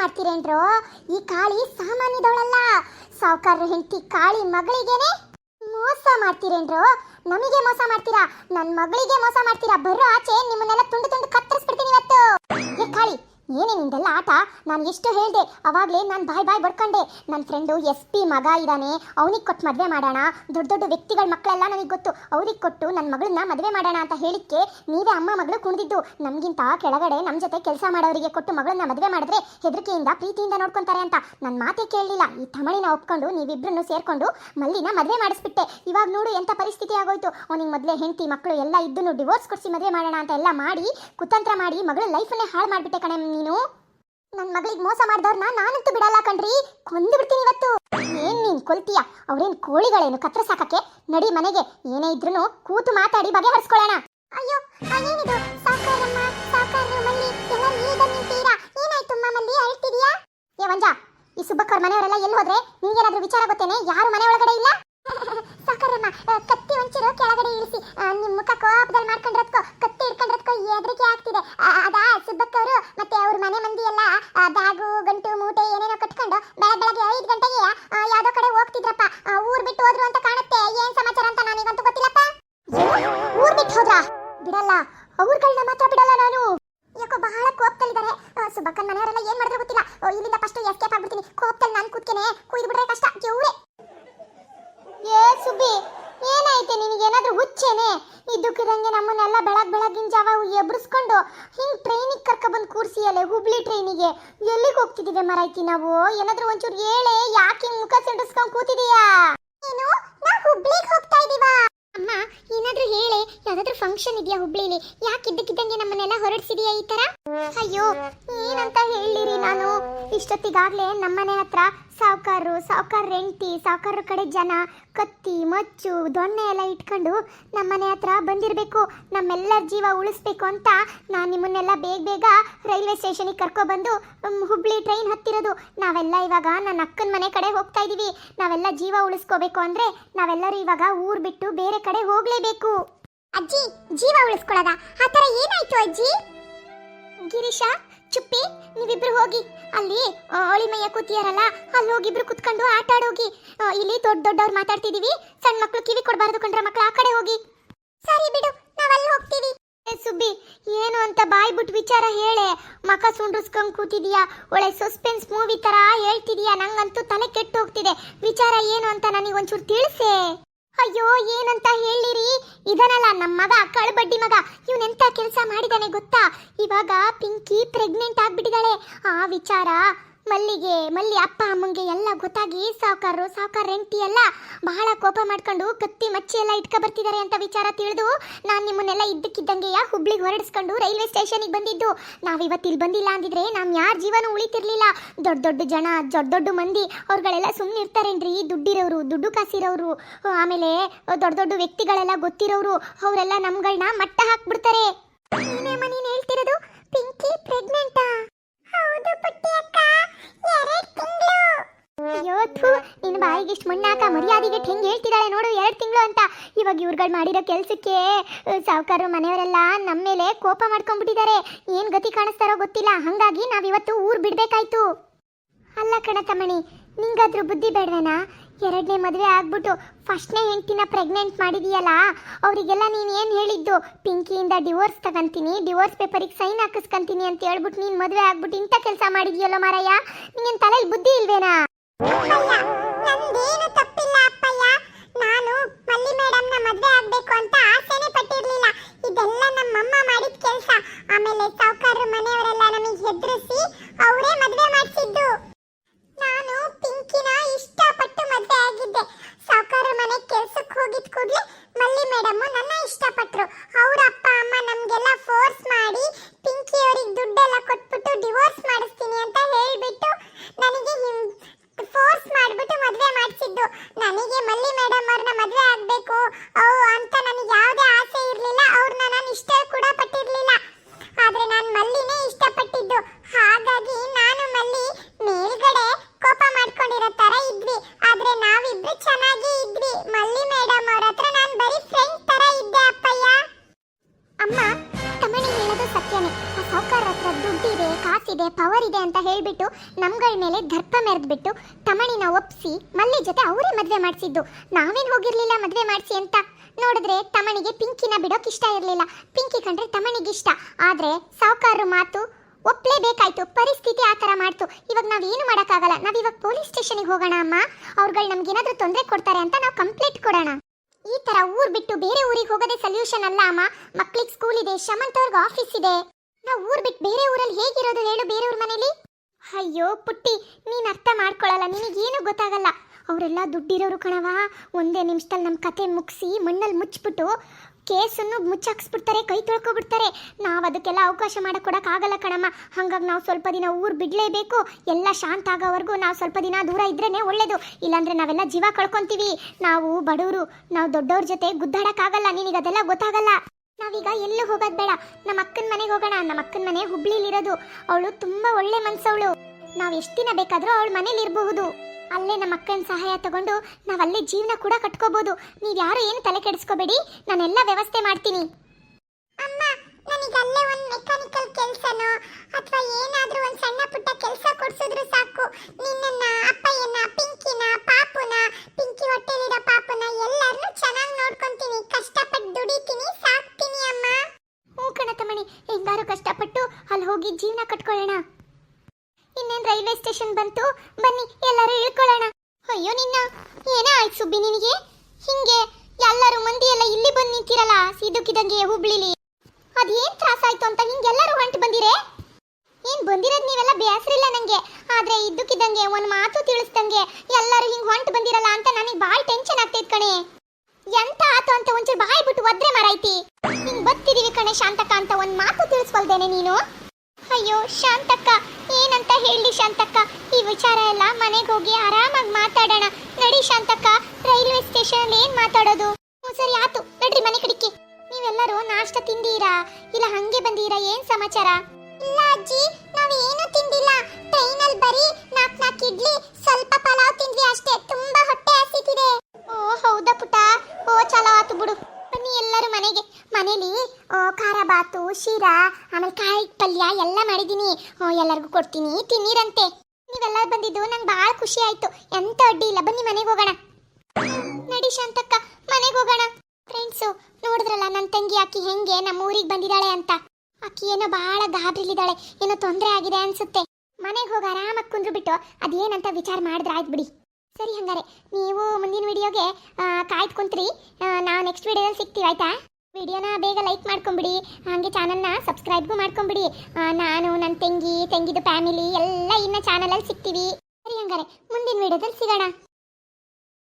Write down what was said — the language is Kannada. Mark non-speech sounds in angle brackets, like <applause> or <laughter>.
ಮಾಡ್ತೀರೇನ್ರೋ ಈ ಕಾಳಿ ಸಾಮಾನ್ಯದವಳಲ್ಲ. ಸಾವುಕಾರ ಹೆಂಡತಿ ಕಾಳಿ ಮಗಳಿಗೇನೆ ಮೋಸ ಮಾಡ್ತೀರೇನ್ರೋ ನಮಗೆ ಮೋಸ ಮಾಡ್ತೀರಾ? ನನ್ನ ಮಗಳಿಗೆ ಮೋಸ ಮಾಡ್ತೀರಾ? ಬರ್ರೋ ಆಚೆ ನಿಮ್ಮನ್ನೆಲ್ಲ ತುಂಡು ತುಂಡು ಕತ್ತರಿಸ್ಬಿಡ್ತೀನಿ ಇವತ್ತು. ಏ ಕಾಳಿ ಏನೇ ನಿಂದೆಲ್ಲ ಆಟ, ನಾನು ಎಷ್ಟು ಹೇಳಿದೆ, ಅವಾಗಲೇ ನಾನು ಬಾಯ್ ಬಾಯ್ ಬಡ್ಕೊಂಡೆ ನನ್ನ ಫ್ರೆಂಡು ಎಸ್ ಪಿ ಮಗ ಇದ್ದಾನೆ ಅವನಿಗೆ ಕೊಟ್ಟು ಮದುವೆ ಮಾಡೋಣ. ದೊಡ್ಡ ದೊಡ್ಡ ವ್ಯಕ್ತಿಗಳ ಮಕ್ಕಳೆಲ್ಲ ನನಗೆ ಗೊತ್ತು, ಅವ್ರಿಗೆ ಕೊಟ್ಟು ನನ್ನ ಮಗಳನ್ನ ಮದುವೆ ಮಾಡೋಣ ಅಂತ ಹೇಳಿಕ್ಕೆ ನೀವೇ ಅಮ್ಮ ಮಗಳು ಕುಣಿದಿದ್ದು ನಮಗಿಂತ ಕೆಳಗಡೆ ನಮ್ಮ ಜೊತೆ ಕೆಲಸ ಮಾಡೋರಿಗೆ ಕೊಟ್ಟು ಮಗಳನ್ನ ಮದುವೆ ಮಾಡಿದ್ರೆ ಹೆದರಿಕೆಯಿಂದ, ಪ್ರೀತಿಯಿಂದ ನೋಡ್ಕೊತಾರೆ ಅಂತ. ನನ್ನ ಮಾತೇ ಕೇಳಲಿಲ್ಲ. ಈ ತಮಳಿನ ಒಪ್ಕೊಂಡು ನೀವಿಬ್ಬರನ್ನು ಸೇರಿಕೊಂಡು ಮಲ್ಲಿನ ಮದುವೆ ಮಾಡಿಸ್ಬಿಟ್ಟೆ. ಇವಾಗ ನೋಡು ಎಂಥ ಪರಿಸ್ಥಿತಿ ಆಗೋಯ್ತು. ಅವನಿಗೆ ಮೊದಲೇ ಹೆಂಡತಿ ಮಕ್ಕಳು ಎಲ್ಲ ಇದ್ದನ್ನು ಡಿವೋರ್ಸ್ ಕೊಡಿಸಿ ಮದುವೆ ಮಾಡೋಣ ಅಂತ ಎಲ್ಲ ಮಾಡಿ, ಕುತಂತ್ರ ಮಾಡಿ ಮಗಳ ಲೈಫನ್ನೇ ಹಾಳು ಮಾಡಿಬಿಟ್ಟೆ ಕಣೆ. ನೀನು? ನನ್ನ ಮಗಳಿಗೆ ಮೋಸ ಮಾಡಿದವ್ರನ್ನ ನಾನಂತೂ ಬಿಡಲ್ಲ ಕಣ್ರಿ. ಕೊಂದು ಬಿಡ್ತೀನಿ ಇವತ್ತು. ಏನ್ ನೀನ್ ಕೊಲ್ತೀಯ? ಅವ್ರೇನ್ ಕೋಳಿಗಳೇನು? ಕತ್ರ ಸಾಕಕ್ಕೆ? ನಡಿ ಮನೆಗೆ. ಏನೇ ಇದ್ರು ಕೂತು ಮಾತಾಡಿ ಬಗೆಹರಿಸ್ಕೊಳ್ಳೋಣ. ಅಯ್ಯೋ ಏನಿದು ಸಾಕಾರಮ್ಮ ಸಾಕಾರು ಮಲ್ಲಿ, ಎಲ್ಲ ನೀಗ ನಿಂತೀರಾ? ಏನಾಯ್ತು ಅಳ್ತಿದ್ಯಾ? ಏ, ವಂಜ, ಈ ಸುಬ್ಬಕ್ಕವ್ರ ಮನೆಯವರೆಲ್ಲ ಎಲ್ಲಿ ಹೋದ್ರೆ ನಿಂಗೇನಾದ್ರೂ ವಿಚಾರ ಗೊತ್ತೇನೆ? ಯಾರು ಮನೆ ಒಳಗಡೆ ಇಲ್ಲ? <laughs> ಸಾಕಾರಮ್ಮ ಕತ್ತಿ ಒಂಚೂರು ಕೆಳಗಡೆ ಇಳಿಸಿ. ನಿಮ್ಮ ನಿಮ್ ಮುಖ ಕೋಪದಲ್ಲಿ ಮಾಡ್ಕೊಂಡಿರೋದ್ಕೋ ಕತ್ತಿ ಹಿಡ್ಕೊಂಡಿರೋದ್ಕೋ ಹೆದರಿಕೆ ಆಗ್ತಿದೆ ಆ, ಅದಾ ಸುಬ್ಬಕ್ಕವರು ಮತ್ತೆ ಅವ್ರ ಮನೆ ಮಂದಿ ಎಲ್ಲ ಬ್ಯಾಗು ಗಂಟು ಮೂಟೆ ಏನೇನೋ ಕಟ್ಕೊಂಡು ಬೆಳಗ್ಗೆ ಬೆಳಗ್ಗೆ ಐದು ಗಂಟೆಗೆ ಯಾವ್ದೋ ಕಡೆ ಹೋಗ್ತಿದ್ರಪ್ಪ. ಊರ್ ಬಿಟ್ಟು ಹೋದ್ರು ಅಂತ ಕಾಣುತ್ತೆ. ಏನ್ ಸಮಾಚಾರ ಅಂತ ನನಗಂತೂ ಗೊತ್ತಿಲ್ಲಪ್ಪ. ಊರ್ ಬಿಟ್ಟು ಹೋದ್ರಾ? ಬಿಡಲ್ಲ. ಅವ್ರುಗಳನ್ನ ಮಾತ್ರ ಬಿಡಲ್ಲ ನಾನು. ಯಾಕೋ ಬಹಳ ಕೋಪದಲ್ಲಿದ್ದಾರೆ ಸುಬ್ಬಕ್ಕನ್ ಮನೆಯವರೆಲ್ಲ ಏನ್ ಮಾಡಿದ್ರು ಗೊತ್ತಿಲ್ಲ. ಇಲ್ಲಿಂದ ಫಸ್ಟ್ ಎಸ್ಕೇಪ್ ಆಗ್ಬಿಡ್ತೀನಿ. ಕೋಪದಲ್ಲಿ ನಾನು ಕೂತ್ಕೇನೆ. ಕುಯ್ದು ಬಿಡ್ರೆ ಕಷ್ಟ. ಜೋರೆ ಏ ಸುಬ್ಬಿ ಏನಾಯ್ತೆ ನಿನಗೇನಾದರೂ ಹುಚ್ಚೇನೆ? ಇದ್ದಕ್ಕಿದಂಗೆ ನಮ್ಮನ್ನೆಲ್ಲ ಬೆಳಗ್ ಬೆಳಗಿನ ಜಾವ ಎಬ್ರಿಸ್ಕೊಂಡು ಹಿಂಗ್ ಟ್ರೈನಿಗೆ ಕರ್ಕೊಬಂದು ಕೂರಿಸಿಯಲ್ಲ, ಹುಬ್ಳಿ ಟ್ರೈನಿಗೆ ಎಲ್ಲಿಗೆ ಹೋಗ್ತಿದ್ದೀವಿ ಮರಾಯ್ತಿ ನಾವು? ಏನಾದರೂ ಒಂಚೂರು ಹೇಳೆ, ಯಾಕೆ ಮುಖ ಸಿಂಡಿಸ್ಕೊಂಡು ಕೂತಿದೀಯಾ? ಏನು ನಾವು ಹುಬ್ಳಿಗೆ ಹೋಗ್ತಾ ಇದೀವಾ? ಅಮ್ಮ, ಏನಾದ್ರೂ ಹೇಳೆ, ಯಾವ್ದಾದ್ರು ಫಂಕ್ಷನ್ ಇದೆಯಾ ಹುಬ್ಳಿಲಿ? ಯಾಕೆ ಇದ್ದಕ್ಕಿದ್ದಂಗೆ ನಮ್ಮನ್ನೆಲ್ಲ ಹೊರಡಿಸಿದೀಯಾ ಈ ತರ ಅಯ್ಯೋ, ಏನಂತ ಹೇಳಿರಿ ನಾನು? ಇಷ್ಟೊತ್ತಿಗಾಗ್ಲೇ ನಮ್ಮನೆ ಹತ್ರ ಸಾವುಕಾರರು ಸಾವುಕಾರ ರೆಂಟಿ ಸಾವುಕಾರರ ಕಡೆ ಜನ, ಕತ್ತಿ, ಮಚ್ಚು, ದೊಣ್ಣೆ ಎಲ್ಲ ಇಟ್ಕೊಂಡು ನಮ್ಮನೆ ಹತ್ರ ಬಂದಿರಬೇಕು. ನಮ್ಮೆಲ್ಲರ ಜೀವ ಉಳಿಸ್ಬೇಕು ಅಂತ ನಾನು ನಿಮ್ಮನ್ನೆಲ್ಲ ಬೇಗ ಬೇಗ ರೈಲ್ವೆ ಸ್ಟೇಷನಿಗೆ ಕರ್ಕೊಬಂದು ಬಂದು ಹುಬ್ಳಿ ಟ್ರೈನ್ ಹತ್ತಿರೋದು. ನಾವೆಲ್ಲ ಇವಾಗ ನನ್ನ ಅಕ್ಕನ ಮನೆ ಕಡೆ ಹೋಗ್ತಾ ಇದೀವಿ. ನಾವೆಲ್ಲ ಜೀವ ಉಳಿಸ್ಕೋಬೇಕು ಅಂದ್ರೆ ನಾವೆಲ್ಲರೂ ಇವಾಗ ಊರ್ ಬಿಟ್ಟು ಬೇರೆ ಕಡೆ ಹೋಗ್ಲೇಬೇಕು. ಅಜ್ಜಿ ಜೀವ ಉಳಿಸ್ಕೊಳ್ಳೋದ? ಆ ಥರ ಏನಾಯ್ತು ಅಜ್ಜಿ? ಗಿರೀಶ ಚುಪ್ಪಿ ನೀವಿಬ್ರು ಹೋಗಿ. ಅಲ್ಲಿ ಅಳಿಮಯ್ಯ ಕೂತಿಯಾರಲ್ಲ ಅಲ್ಲಿ ಹೋಗಿಬ್ರು ಕುತ್ಕೊಂಡು ಆಟ ಆಡೋಗಿ. ಇಲ್ಲಿ ದೊಡ್ಡ ದೊಡ್ಡವ್ರು ಮಾತಾಡ್ತಿದೀವಿ. ಸಣ್ಣ ಮಕ್ಳು ಕಿವಿ ಕೊಡಬಾರ್ದು ಕಂಡ್ರೆ ಮಕ್ಕಳು ಆ ಕಡೆ ಹೋಗಿ. ಸರಿ ಬಿಡು ನಾವಲ್ಲಿ ಹೋಗ್ತೀವಿ. ಸುಬ್ಬಿ, ಏನು ಅಂತ ಬಾಯ್ ಬಿಟ್ಟು ವಿಚಾರ ಹೇಳೆ. ಮಕ ಸುಂಡಿಸ್ಕೊಂಡ್ ಕೂತಿದ್ಯಾ. ಒಳ್ಳೆ ಸಸ್ಪೆನ್ಸ್ ಮೂವಿ ತರ ಹೇಳ್ತಿದೀಯಾ. ನಂಗಂತೂ ತಲೆ ಕೆಟ್ಟು ಹೋಗ್ತಿದೆ ವಿಚಾರ ಏನು ಅಂತ ನನಗೆ ಒಂಚೂರು ತಿಳಿಸೆ. ಅಯ್ಯೋ, ಏನಂತ ಹೇಳಿರಿ? ಇದನಲ್ಲ ನಮ್ಮ ಮಗ, ಕಳ್ಬಡ್ಡಿ ಮಗ. ಇವನೆಂತ ಕೆಲಸ ಮಾಡಿದಾನೆ ಗೊತ್ತಾ? ಇವಾಗ ಪಿಂಕಿ ಪ್ರೆಗ್ನೆಂಟ್ ಆಗ್ಬಿಟ್ಟಿದ್ದಾಳೆ ಆ ವಿಚಾರ. ಮಲ್ಲಿಗೆ, ಮಲ್ಲಿ ಅಪ್ಪ, ಅಮ್ಮಂಗೆ ಎಲ್ಲ ಗೊತ್ತಾಗಿ ಸಾವುಕಾರರು ಸಾವುಕಾರ ಹೆಂಡತಿ ಎಲ್ಲ ಬಹಳ ಕೋಪ ಮಾಡ್ಕೊಂಡು ಕತ್ತಿ ಮಚ್ಚಿ ಎಲ್ಲ ಇಟ್ಕೊ ಬರ್ತಿದ್ದಾರೆ ಅಂತ ವಿಚಾರ ತಿಳಿದು ನಾನು ನಿಮ್ಮನ್ನೆಲ್ಲ ಇದ್ದಕ್ಕಿದ್ದಂಗೆಯ ಹುಬ್ಳಿಗೆ ಹೊರಡಿಸ್ಕೊಂಡು ರೈಲ್ವೆ ಸ್ಟೇಷನಿಗೆ ಬಂದಿದ್ದು. ನಾವಿವತ್ತು ಇಲ್ಲಿ ಬಂದಿಲ್ಲ ಅಂದಿದ್ರೆ ನಮ್ಮ ಯಾರ ಜೀವನ ಉಳಿತಿರ್ಲಿಲ್ಲ. ದೊಡ್ಡ ದೊಡ್ಡ ಜನ, ದೊಡ್ಡ ದೊಡ್ಡ ಮಂದಿ ಅವ್ರುಗಳೆಲ್ಲ ಸುಮ್ಮನೆ ಇರ್ತಾರೇನ್ರಿ ದುಡ್ಡಿರೋರು, ದುಡ್ಡು ಕಾಸಿರೋರು, ಆಮೇಲೆ ದೊಡ್ಡ ದೊಡ್ಡ ವ್ಯಕ್ತಿಗಳೆಲ್ಲ ಗೊತ್ತಿರೋರು ಅವರೆಲ್ಲ ನಮ್ಗಳನ್ನ ಮಟ್ಟ ಹಾಕ್ಬಿಡ್ತಾರೆ. ನೀನು ಹೇಳ್ತಿರೋದು ಪಿಂಕಿ ಪ್ರೆಗ್ನೆಂಟಾ? ಹೌದು ಪುಟ್ಟಿ ಅಕ್ಕ. ಎರಡು ತಿಂಗಳು. ಅಯ್ಯೋ, ಥು. ನಿನ್ನ ಬಾಯಿಗೆ ಇಷ್ಟು ಮಣ್ಣಾಕ ಮರ್ಯಾದೆಗೆ ಹೆಂಗೆ ಹೇಳ್ತಿದ್ದಾಳೆ ನೋಡು, ಎರಡು ತಿಂಗಳು ಅಂತ. ಇವಾಗ ಇವ್ರುಗಳು ಮಾಡಿರೋ ಕೆಲಸಕ್ಕೆ ಸಾವುಕಾರರು ಮನೆಯವರೆಲ್ಲ ನಮ್ಮ ಮೇಲೆ ಕೋಪ ಮಾಡ್ಕೊಂಡ್ಬಿಟ್ಟಿದ್ದಾರೆ. ಏನು ಗತಿ ಕಾಣಿಸ್ತಾರೋ ಗೊತ್ತಿಲ್ಲ. ಹಾಗಾಗಿ ನಾವಿವತ್ತು ಊರು ಬಿಡಬೇಕಾಯ್ತು. ಅಲ್ಲ ಕಣತಮ್ಮಣಿ, ನಿಂಗಾದ್ರೂ ಬುದ್ಧಿ ಬೇಡವೇನಾ? ಎರಡನೇ ಮದುವೆ ಆಗ್ಬಿಟ್ಟು ಫಸ್ಟ್ನೇ ಹೆಂಡ್ತಿನ ಪ್ರೆಗ್ನೆಂಟ್ ಮಾಡಿದೀಯಲ್ಲ, ಅವರಿಗೆಲ್ಲ ನೀನು ಏನು ಹೇಳಿದ್ದು? ಪಿಂಕಿಯಿಂದ ಡಿವೋರ್ಸ್ ತಗೊಂತೀನಿ ಡಿವೋರ್ಸ್ ಪೇಪರಿಗೆ ಸೈನ್ ಹಾಕಿಸ್ಕೊಂತೀನಿ ಅಂತ ಹೇಳ್ಬಿಟ್ಟು ನೀನು ಮದುವೆ ಆಗ್ಬಿಟ್ಟು ಇಂಥ ಕೆಲಸ ಮಾಡಿದೀಯಲ್ಲ ಮಾರಯ್ಯ? ನಿನ್ನ ತಲೆಯಲ್ಲಿ ಬುದ್ಧಿ ಇಲ್ವೇನಾ? ಹೋಗಿದ್ ಕೂಡಲೇ ಮಲ್ಲಿ ಮೇಡಮ್ ನನ್ನ ಇಷ್ಟಪಟ್ಟರು ಅವ್ರ ಅಪ್ಪ ಅಮ್ಮ ನಮಗೆಲ್ಲ ಫೋರ್ಸ್ ಮಾಡಿ ಕಾಸಿದೆ ಪವರ್ ಇದೆ ಅಂತ ಹೇಳಿಬಿಟ್ಟು ನಮ್ಗಳ ಮೇಲೆ ದರ್ಪ ಮೆರೆದ್ಬಿಟ್ಟು ತಮಣಿನ ಒಪ್ಸಿ ಮಲ್ಲಿ ಜೊತೆ ಅವರೇ ಮದುವೆ ಮಾಡಿಸಿದ್ದು. ನಾವೇನು ಹೋಗಿರ್ಲಿಲ್ಲ ಮದುವೆ ಮಾಡಿಸಿ ಅಂತ? ನೋಡಿದ್ರೆ ತಮಣಿಗೆ ಪಿಂಕಿನ ಬಿಡೋಕೆ ಇಷ್ಟ ಇರಲಿಲ್ಲ. ಪಿಂಕಿ ಕಂಡ್ರೆ ತಮಣಿಗೆ ಇಷ್ಟ. ಆದ್ರೆ ಸಾವುಕಾರರು ಮಾತು ಒಪ್ಲೇಬೇಕಾಯ್ತು. ಪರಿಸ್ಥಿತಿ ಆ ಥರ ಮಾಡ್ತು. ಇವಾಗ ನಾವು ಏನು ಮಾಡೋಕ್ಕಾಗಲ್ಲ? ನಾವು ಇವಾಗ ಪೊಲೀಸ್ ಸ್ಟೇಷನಿಗೆ ಹೋಗೋಣ ಅಮ್ಮ. ಅವ್ರುಗಳು ಏನಾದರೂ ತೊಂದರೆ ಕೊಡ್ತಾರೆ ಅಂತ ನಾವು ಕಂಪ್ಲೇಂಟ್ ಕೊಡೋಣ. ಈ ತರ ಊರ್ ಬಿಟ್ಟು ಬೇರೆ ಊರಿಗೆ ಹೋಗೋದೇ ಸೊಲ್ಯೂಷನ್ ಅಲ್ಲ ಅಮ್ಮ. ಮಕ್ಳಿಗೆ ಸ್ಕೂಲ್ ಇದೆ ಶಮಂತ್ ಅವ್ರಿಗೆ ಆಫೀಸ್ ಇದೆ. ನಾವು ಊರ್ ಬಿಟ್ಟು ಬೇರೆ ಊರಲ್ಲಿ ಹೇಗಿರೋದು ಹೇಳು ಬೇರೆಯವ್ರ ಮನೇಲಿ? ಅಯ್ಯೋ ಪುಟ್ಟಿ, ನೀನು ಅರ್ಥ ಮಾಡ್ಕೊಳ್ಳಲ್ಲ ನಿನಗೇನು ಗೊತ್ತಾಗಲ್ಲ. ಅವರೆಲ್ಲ ದುಡ್ಡಿರೋರು ಕಣವ ಒಂದೇ ನಿಮಿಷದಲ್ಲಿ ನಮ್ಮ ಕತೆ ಮುಗಿಸಿ ಮಣ್ಣಲ್ಲಿ ಮುಚ್ಚಿಬಿಟ್ಟು ಕೇಸನ್ನು ಮುಚ್ಚಾಕ್ಸ್ಬಿಡ್ತಾರೆ, ಕೈ ತೊಳ್ಕೊಬಿಡ್ತಾರೆ. ನಾವು ಅದಕ್ಕೆಲ್ಲ ಅವಕಾಶ ಮಾಡೋಕ್ಕೊಡೋಕ್ಕಾಗಲ್ಲ ಕಣಮ್ಮ. ಹಾಗಾಗಿ ನಾವು ಸ್ವಲ್ಪ ದಿನ ಊರು ಬಿಡಲೇಬೇಕು. ಎಲ್ಲ ಶಾಂತ ಆಗೋವರೆಗೂ ನಾವು ಸ್ವಲ್ಪ ದಿನ ದೂರ ಇದ್ರೇ ಒಳ್ಳೇದು. ಇಲ್ಲಾಂದರೆ ನಾವೆಲ್ಲ ಜೀವ ಕಳ್ಕೊತೀವಿ. ನಾವು ಬಡವರು, ನಾವು ದೊಡ್ಡವ್ರ ಜೊತೆ ಗುದ್ದಾಡೋಕ್ಕಾಗಲ್ಲ ನಿನಗೆ ಅದೆಲ್ಲ ಗೊತ್ತಾಗಲ್ಲ. ನಾವೀಗ ಎಲ್ಲೂ ಹೋಗೋದ್ ಬೇಡ. ನಮ್ಮ ಅಕ್ಕನ ಮನೆಗೆ ಹೋಗೋಣ. ನಮ್ಮ ಅಕ್ಕನ ಮನೆ ಹುಬ್ಳಿಲಿರೋದು. ಅವಳು ತುಂಬಾ ಒಳ್ಳೆ ಮನ್ಸವಳು. ನಾವು ಎಷ್ಟು ದಿನ ಬೇಕಾದ್ರೂ ಅವಳ ಮನೇಲಿ ಇರಬಹುದು ಅಲ್ಲೇ ನಮ್ಮ ಅಕ್ಕನ ಸಹಾಯ ತಗೊಂಡು ನಾವು ಅಲ್ಲೇ ಜೀವನ ಕೂಡ ಕಟ್ಕೋಬಹುದು ನೀವ್ ಯಾರು ಏನು ತಲೆ ಕೆಡಿಸ್ಕೋಬೇಡಿ. ನಾನೆಲ್ಲ ವ್ಯವಸ್ಥೆ ಮಾಡ್ತೀನಿ. ಅಮ್ಮ ನನಗೆ ಅಲ್ಲೇ ಒಂದು ಮೆಕ್ಯಾನಿಕಲ್ ಕೆಲಸನೋ? ಅಥವಾ ಏನಾದರೂ ಒಂದು ಸಣ್ಣ ಪುಟ್ಟ ರೈಲ್ವೆ ಸ್ಟೇಷನ್ ಬಂತು. ಬನ್ನಿ, ಎಲ್ಲರೂ ಇಳ್ಕೊಳ್ಳೋಣ. ಅಯ್ಯೋ, ನಿನ್ನ. ಏನೇ ಆಯ್ತು ಸುಬ್ಬಿ ನಿನಗೆ? ಹಿಂಗೆ ಎಲ್ಲರೂ ಮಂದಿ ಎಲ್ಲ ಇಲ್ಲಿ ಬಂದು ನಿಂತಿರಲ್ಲ, ಸಿದುಕಿದಂಗೆ ಹುಬ್ಳಿಲಿ. ಅದೇನ್ ತ್ರಾಸಾಯ್ತು ಅಂತ ಹಿಂಗೆಲ್ಲರೂ ಹೊಂಟು ಬಂದಿರೆ? ಏನ್ ಬಂದಿರೋದ್ ನೀವೆಲ್ಲ ಬೇಸರಿಲ್ಲ ನಂಗೆ? ಆದ್ರೆ ಇದ್ದಕ್ಕಿದ್ದಂಗೆ ಒಂದ್ ಮಾತು ತಿಳಿಸ್ದಂಗೆ ಎಲ್ಲರೂ ಹಿಂಗ್ ಹೊಂಟು ಬಂದಿರಲ್ಲ ಅಂತ ನನಗೆ ಬಾಳ್ ಟೆನ್ಷನ್ ಆಗ್ತೈತ್ ಕಣೆ. ಎಂತ ಆತು ಅಂತ ಒಂಚೂರು ಬಾಯಿ ಬಿಟ್ಟು ಒದ್ರೆ ಮಾರಾಯ್ತಿ. ಹಿಂಗ್ ಬತ್ತಿದೀವಿ ಕಣೆ ಶಾಂತಕ ಅಂತ ಒಂದ್ ಮಾತು ತಿಳಿಸ್ಕೊಳ್ದೇನೆ ನೀನು. ಅಯ್ಯೋ, ಶಾಂತಕ್ಕ, ಏನಂತ ಹೇಳಿ ಶಾಂತಕ್ಕ? ಈ ವಿಚಾರ ಎಲ್ಲ ಮನೆಗೆ ಹೋಗಿ ಆರಾಮಾಗಿ ಮಾತಾಡೋಣ. ನಡಿ ಶಾಂತಕ್ಕ, ರೈಲ್ವೆ ಸ್ಟೇಷನ್ ಅಲ್ಲಿ ಏನ್ ಮಾತಾಡೋದು? ಸರಿ ಆತು ನಡ್ರಿ, ಮನೆ ಕಡಿಕೆ ನೀವೆಲ್ಲರೂ ನಾಷ್ಟ ತಿಂದೀರಾ? ಇಲ್ಲ ಹಂಗೆ ಬಂದೀರಾ? ಏನ್ ಸಮಾಚಾರ? ಇಲ್ಲ ಅಜ್ಜಿ, ನಾವು ಏನು ತಿಂದಿಲ್ಲ. ಟ್ರೈನಲ್ಲಿ ಬರೀ ನಾಕ್ ನಾಕ್ ಇಡ್ಲಿ, ಸ್ವಲ್ಪ ಪಲಾವ್ ತಿಂದ್ವಿ ಅಷ್ಟೇ. ತುಂಬಾ ಹೊಟ್ಟೆ ಹಸಿತಿದೆ. ಓ, ಹೌದಾ ಪುಟ ಓ ಚಲೋ ಆತು ಬಿಡು. ಬನ್ನಿ ಎಲ್ಲರೂ ಮನೆಗೆ. ಮನೇಲಿ, ಓ, ಖಾರ ಬಾತು, ಶೀರಾ ಪಲ್ಯ ಎಲ್ಲ ಮಾಡಿದ್ದೀನಿ. ಎಲ್ಲರಿಗೂ ಕೊಡ್ತೀನಿ. ತಿನ್ನೀರಂತೆ. ನೀವೆಲ್ಲ ಬಂದಿದ್ದು ನಂಗೆ ಭಾಳ ಖುಷಿ ಆಯ್ತು. ಎಂತ ಅಡ್ಡಿ ಇಲ್ಲ. ಬನ್ನಿ ಮನೆಗೆ ಹೋಗೋಣ. ನಡಿ ಶಾಂತಕ್ಕ, ಮನೆಗೆ ಹೋಗೋಣ. ಫ್ರೆಂಡ್ಸು ನೋಡಿದ್ರಲ್ಲ ನನ್ನ ತಂಗಿ ಆಕಿ ಹೆಂಗೆ ನಮ್ಮ ಊರಿಗೆ ಬಂದಿದ್ದಾಳೆ ಅಂತ. ಆಕಿ ಏನೋ ಭಾಳ ಗಾಬರಿಲಿದ್ದಾಳೆ. ಏನೋ ತೊಂದರೆ ಆಗಿದೆ ಅನ್ಸುತ್ತೆ. ಮನೆಗೆ ಹೋಗಿ ಆರಾಮಾಗಿ ಕುಂದ್ರು ಬಿಟ್ಟು ಅದೇನಂತ ವಿಚಾರ ಮಾಡಿದ್ರೆ ಆಯ್ತು ಬಿಡಿ. ಸರಿ ಹಂಗಾರೆ, ನೀವು ಮುಂದಿನ ವಿಡಿಯೋಗೆ ಕಾಯ್ದು ಕುಂತ್ರಿ. ನಾವು ನೆಕ್ಸ್ಟ್ ವಿಡಿಯೋದಲ್ಲಿ ಸಿಗ್ತೀವಿ, ಆಯ್ತಾ? ವಿಡಿಯೋನ ಬೇಗ ಲೈಕ್ ಮಾಡ್ಕೊಂಬಿಡಿ. ಹಾಗೆ ಚಾನಲ್ನ ಸಬ್ಸ್ಕ್ರೈಬ್ಗೂ ಮಾಡ್ಕೊಂಬಿಡಿ. ನಾನು ನನ್ನ ತಂಗಿ, ತಂಗಿದು ಫ್ಯಾಮಿಲಿ ಎಲ್ಲ ಇನ್ನ ಚಾನಲಲ್ಲಿ ಸಿಗ್ತೀವಿ. ಸರಿ ಹಂಗಾರೆ, ಮುಂದಿನ ವಿಡಿಯೋದಲ್ಲಿ ಸಿಗೋಣ.